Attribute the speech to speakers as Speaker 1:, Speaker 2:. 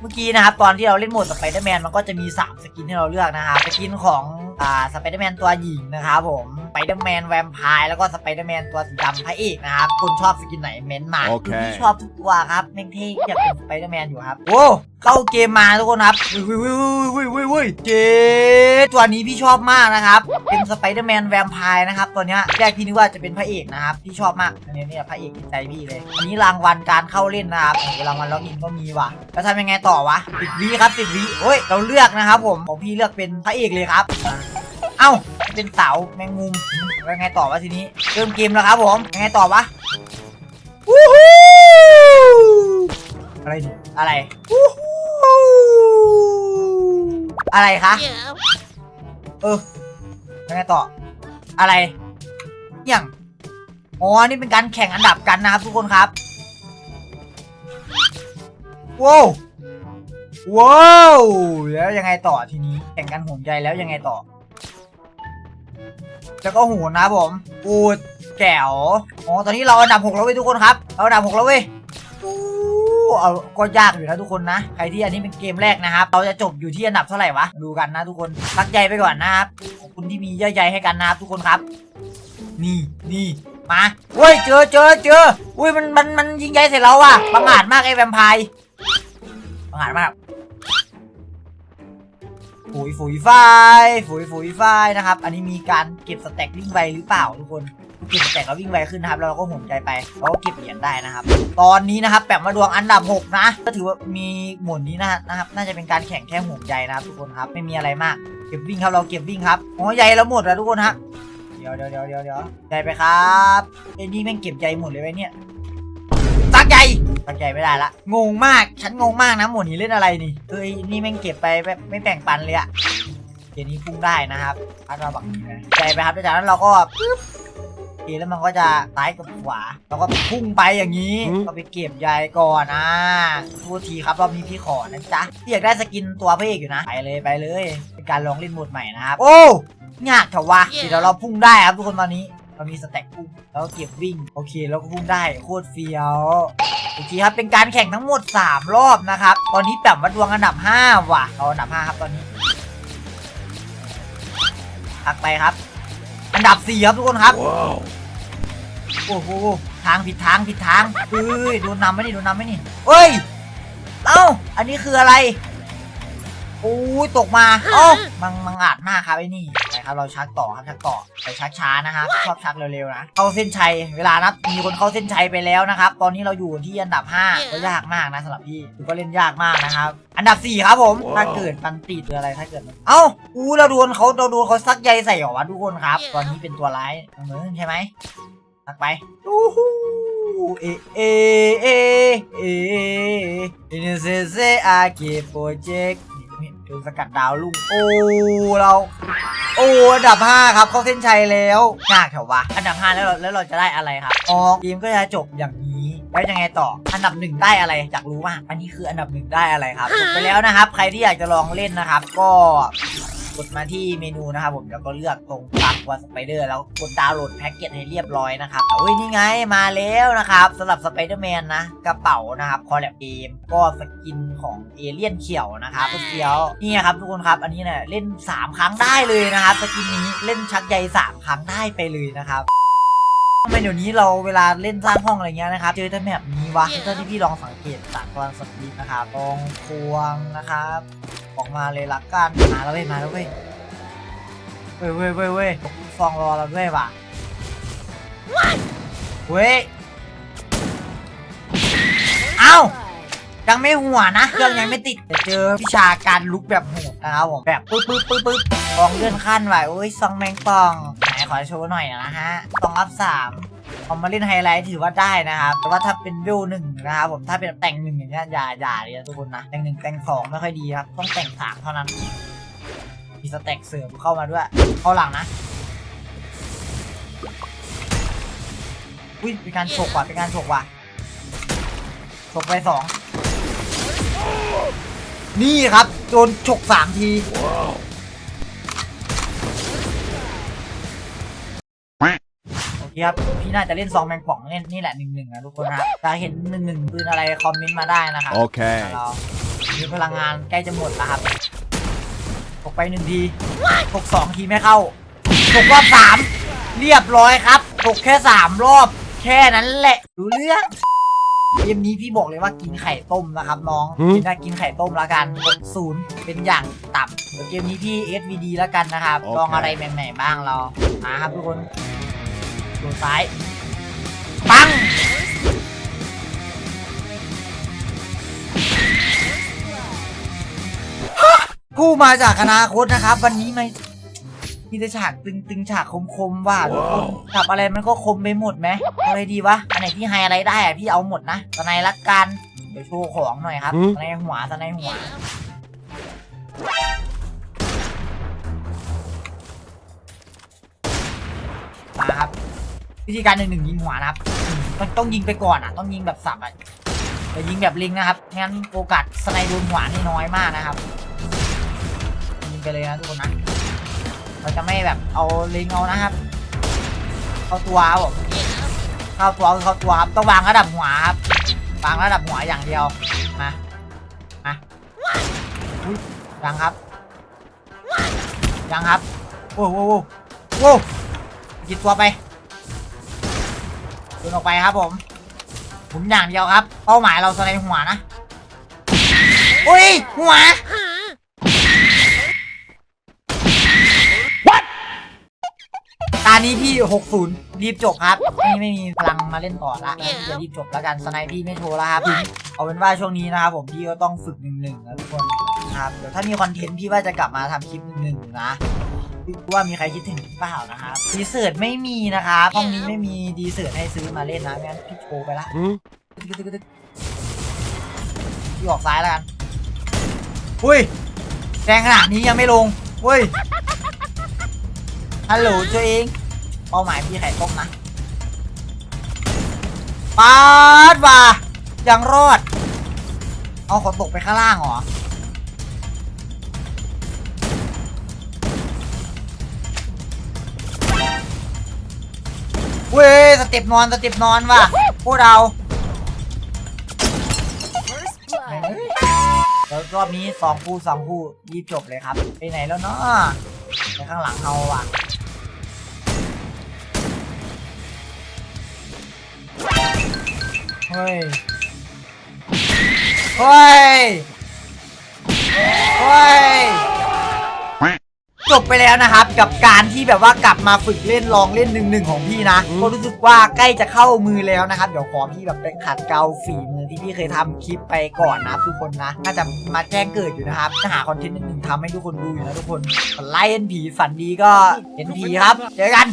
Speaker 1: เมื่อกี้นะครับตอนที่เราเล่นโหมดสไปเดอร์แมนมันก็จะมี 3 สกินให้เราเลือกนะครับสกินของอ่าสไปเดอร์แมนตัวหญิงนะครับผมสไปเดอร์แมนแวมไพร์แล้วก็สไปเดอร์แมนตัวสีดำพระเอกนะครับคุณชอบสกินไหนเม้นต์มา
Speaker 2: โอเค
Speaker 1: พี่ชอบทุกตัวครับแม่งเท่อยากเป็นสไปเดอร์แมนอยู่ครับโอ้เข้าเกมมาทุกคนครับวุ้ยวุ้ยวุ้ยวุ้ยวุ้ยเจ๊ตัวนี้พี่ชอบมากนะครับ เป็นสไปเดอร์แมนแวมไพร์นะครับตัวเนี้ยแรกพี่นึกว่าจะเป็นพระเอกนะครับ พี่ชอบมากอันนี้เนี่ยพระเอกในใจพี่เลย อันนี้รางวัลการเข้าเล่นนะครับรางวัลล็อกอินก็มีว่ะแล้วทำยังไงต่อวะสิบวิครับสิบวิเฮ้ย เราเลือกนะครับผมของพี่เลือกเป็นพระเอกเลยครับ เอ้า เป็นเสาแมงมุมแล้วยังไงต่อวะทีนี้ เริ่มเกมแล้วครับผมยังไงต่อวะวู้ฮู้อะไรดิอะไรวู้ฮู้ อะไรคะ เออยังไงต่อ อะไร อย่าง อ๋อ นี่เป็นการแข่งอันดับกันนะครับทุกคนครับว้าวว้าวแล้วยังไงต่อทีนี้ แข่งกันห่วงใยแล้วยังไงต่อ แล้วก็หูนะครับผมอูดแก้วอ๋อ ตอนนี้เราอันดับหกแล้วเว้ยทุกคนครับ เราอันดับหกแล้วเว้ยอู้ เอาก็ยากอยู่นะทุกคนนะ ใครที่อันนี้เป็นเกมแรกนะครับ เราจะจบอยู่ที่อันดับเท่าไหร่วะ ดูกันนะทุกคนตั้งใจไปก่อนนะครับขอบคุณที่มีเยื่อใยให้กันนะครับทุกคนครับ นี่นี่มาเว้ยเจอเจอเจออุ้ยมันมันมันยิงใยใส่เราว่ะบังอาจมากไอ้แวมไพร์บังอาจมากฝูยฝูยไฟฝูยฝูยไฟนะครับ อันนี้มีการเก็บสแต็กวิ่งไวหรือเปล่าทุกคน ก็บแต็กแล้ววิ่งไวขึ้นนะครับแล้วเราก็ห่วงใจไปเราก็เก็บเหรียญได้นะครับ ตอนนี้นะครับแปมมาดวงอันดับ 6 นะ ก็ถือว่ามีหมุนนี้นะนะครับ น่าจะเป็นการแข่งแค่ห่วงใจนะครับทุกคนครับไม่มีอะไรมากเก็บวิ่งครับเราเก็บวิ่งครับอ๋อใยเราหมดแล้วทุกคนฮะเดี๋ยวเดี๋ยวเดี๋ยวเดี๋ยวเดี๋ยวใยไปครับไอ้นี่แม่งเก็บใยหมดเลยไว้เนี่ยตักใยตักใยไม่ได้ละงงมากฉันงงมากนะหมวดนี้เล่นอะไรนี่เอ้ยนี่แม่งเก็บไปแบบไม่แบ่งปันเลยอะเกมนี้พุ่งได้นะครับอันเราบังใจไปครับจากนั้นเราก็ปึ๊บ เกมแล้วมันก็จะซ้ายกับขวาเราก็พุ่งไปอย่างนี้
Speaker 2: อืม
Speaker 1: ก็ไปเก็บใยก่อนอ่าทูทีครับรอบนี้พี่ขอนะจ๊ะพี่อยากได้สกินตัวพระเอกอยู่นะไปเลยไปเลยเป็นการลองเล่นโหมดใหม่นะครับโอ้ยากเถอะวะเดี๋ยวเราพุ่งได้ครับทุกคนตอนนี้เรามีสแต็กพุ่งแล้วก็เก็บวิ่งโอเคแล้วก็พุ่งได้โคตรเฟี้ยวโอเคครับเป็นการแข่งทั้งหมด 3 รอบนะครับ ตอนนี้แบบวัดดวงอันดับ 5 ว่ะเราอันดับ 5 ครับตอนนี้ถักไปครับ อันดับ 4 ครับทุกคนครับ
Speaker 2: Wow.
Speaker 1: โอ้โหทางผิดทางผิดทางเฮ้ยโดนนำไหมนี่โดนนำไหมนี่เฮ้ยเอ้าอันนี้คืออะไรโอ้ยตกมาเอ้ามังมังอาจมากครับไอ้นี่ไปครับเราชักต่อครับชักต่อไปชักช้านะครับชอบชักเร็วๆนะเข้าเส้นชัยเวลานับมีคนเข้าเส้นชัยไปแล้วนะครับ ตอนนี้เราอยู่ที่อันดับ5ก็ยากมากนะสำหรับพี่ถือว่าเล่นยากมากนะครับ อันดับ 4 ครับผม ถ้าเกิดปันติดหรืออะไรถ้าเกิดมันเอ้าอู้เราโดนเขาเราโดนเขาซักใยใส่เหรอวะทุกคนครับ ตอนนี้เป็นตัวร้ายเหมือนใช่ไหม ตักไปอู้หูเอเอเอเอเอเนเซเซอาเกโปรเจกต์นี่โดนสกัดดาวลุ่งโอ้เรา โอ้อันดับ 5 ครับเข้าเส้นชัยแล้วยากเถอะวะอันดับ 5 แล้วเราแล้วเราจะได้อะไรครับอ๋อเกมก็จะจบอย่างนี้แล้วยังไงต่อ อันดับหนึ่งได้อะไรอยากรู้มากอันนี้คืออันดับหนึ่งได้อะไรครับจบไปแล้วนะครับ ใครที่อยากจะลองเล่นนะครับ ก็ กดมาที่เมนูนะครับผมแล้วก็เลือกตรงปากว่าสไปเดอร์แล้วกดดาวน์โหลดแพ็กเกจให้เรียบร้อยนะครับเอ้ยนี่ไงมาแล้วนะครับสำหรับสไปเดอร์แมนนะกระเป๋านะครับคอลแลบเกมก็สกินของเอเลี่ยนเขียวนะครับเฟี้ยวนี่ครับทุกคนครับอันนี้เนี่ยเล่น 3 ครั้งได้เลยนะครับสกินนี้เล่นชักใย3ครั้งได้ไปเลยนะครับทำไมเดี๋ยวนี้เราเวลาเล่นสร้างห้องอะไรเงี้ยนะครับเจอแต่แบบนี้วะเจ้าที่พี่ลองสังเกตจากตอนสปีดนะครับตรงควงนะครับ ออกมาเลยละกันมาแล้วเว้ยมาแล้วเว้ยเว้ยเว้ยเว้ยเว้ยฟองรอเราด้วยว่ะเว้ยเอ้ายังไม่หัวนะเครื่องยังไม่ติดแต่เจอวิชาการลุกแบบโหดนะครับผมแบบปึ๊บปึ๊บปึ๊บปึ๊บฟองเลื่อนขั้นไหวโอ้ยซองแมงปองไหนขอโชว์หน่อยนะฮะซองอัพสาม เอามาเล่นไฮไลท์ถือว่าได้นะครับ แต่ว่าถ้าเป็นวิวหนึ่งนะครับผมถ้าเป็นแต่งหนึ่งอย่างเงี้ยอย่าอย่าเลยนะทุกคนนะแต่งหนึ่งแต่งสองไม่ค่อยดีครับ ต้องแต่งสามเท่านั้น มีสเต็กเสริมเข้ามาด้วย เข้าหลังนะอุ้ยเป็นการฉกว่ะเป็นการฉกว่ะฉกไปสองนี่ครับโดนฉกสามที
Speaker 2: Wow.
Speaker 1: โอเคครับพี่น่าจะเล่นซองแมงป่องเล่นนี่แหละหนึ่งหนึ่งนะทุกคนนะถ้าเห็นหนึ่งหนึ่งปืนอะไรคอมเมนต์มาได้นะครับ
Speaker 2: Okay.
Speaker 1: เรามีพลังงานใกล้จะหมดแล้วครับตกไปหนึ่งทีตกสองทีไม่เข้าตกรอบสามเรียบร้อยครับตกแค่สามรอบ แค่นั้นแหละรู้เรื่องเกมนี้พี่บอกเลยว่ากินไข่ต้มนะครับน้องกินได้กินไข่ต้มแล้วกันกดศูนย์เป็นอย่างต่ำเดี๋ยวเกมนี้พี่ SVD แล้วกันนะครับ
Speaker 2: โอเค
Speaker 1: ลองอะไรใหม่ๆบ้างเรามาครับทุกคน ดูซ้ายปังผู้มาจากอนาคตนะครับ วันนี้ไม่มีแต่ฉากตึงตึงๆฉากคมๆว่าทุกคนขับอะไรมันก็คมไปหมดไหมเอาอะไรดีวะอันไหนที่ไฮอะไรได้อะพี่เอาหมดนะสไนละกันเดี๋ยวโชว์ของหน่อยครับ
Speaker 2: หืม
Speaker 1: สไนหัวสไนหัว วิธีการหนึ่งหนึ่งยิงหัวนะครับต้องต้องยิงไปก่อนอะ ต้องยิงแบบสับอะแต่ยิงแบบลิงนะครับงั้นโอกาสสไนโดนหัวนี่น้อยมากนะครับยิงไปเลยนะทุกคนนะเราจะไม่แบบเอาลิงเอานะครับ เข้าตัวครับผมเข้าตัวเข้าตัวครับต้องวางระดับหัวครับวางระดับหัวอย่างเดียวมามายังครับยังครับโว้โว้โว้โว้หยิบตัวไป นออกไปครับผม ผมอย่างเดียวครับ เป้าหมายเราสไลด์หัวนะ อุ้ย หัวตอนนี้พี่ 60 รีบจบครับไม่ไม่มีพลังมาเล่นต่อละจะรีบจบแล้วกันสไนพี่ไม่โชว์แล้วครับเอาเป็นว่าช่วงนี้นะครับผมพี่ก็ต้องฝึกหนึ่งหนึ่งนะทุกคนนะครับเดี๋ยวถ้ามีคอนเทนต์พี่ว่าจะกลับมาทำคลิปหนึ่งหนึ่งนะพี่ ว่ามีใครคิดถึงหรือเปล่านะครับดีเสิร์ตไม่มีนะครับห้องนี้ไม่มีดีเสิร์ตให้ซื้อมาเล่นนะไม่งั้นพี่โชว์ไปละ
Speaker 2: หืม
Speaker 1: ตึ๊กตึ๊กตึ๊กพี่ออกซ้ายแล้วกันอุ้ยแรงขนาดนี้ยังไม่ลงเว้ยฮัลโหลตัวเองเป้าหมายพี่ไข่ต้มนะปาดว่ะยังรอด เอาขอตกไปข้างล่างเหรอ เว้ยสเต็ปนอนสเต็ปนอนว่ะพวกเราแล้วรอบนี้สองคู่สองคู่รีบจบเลยครับ ไปไหนแล้วเนาะไปข้างหลังเอาว่ะเฮ้ยเฮ้ยเฮ้ย จบไปแล้วนะครับ กับการที่แบบว่ากลับมาฝึกเล่นลองเล่นหนึ่งหนึ่งของพี่นะ
Speaker 2: อืม
Speaker 1: ก็รู้สึกว่าใกล้จะเข้ามือแล้วนะครับ เดี๋ยวขอพี่แบบไปขัดเกลาฝีมือที่พี่เคยทำคลิปไปก่อนนะครับทุกคนนะน่าจะมาแจ้งเกิดอยู่นะครับจะหาคอนเทนต์หนึ่งๆทำให้ทุกคนดูอยู่นะทุกคนไล่เห็นผีฝันดีก็เห็นผีครับ เจอกัน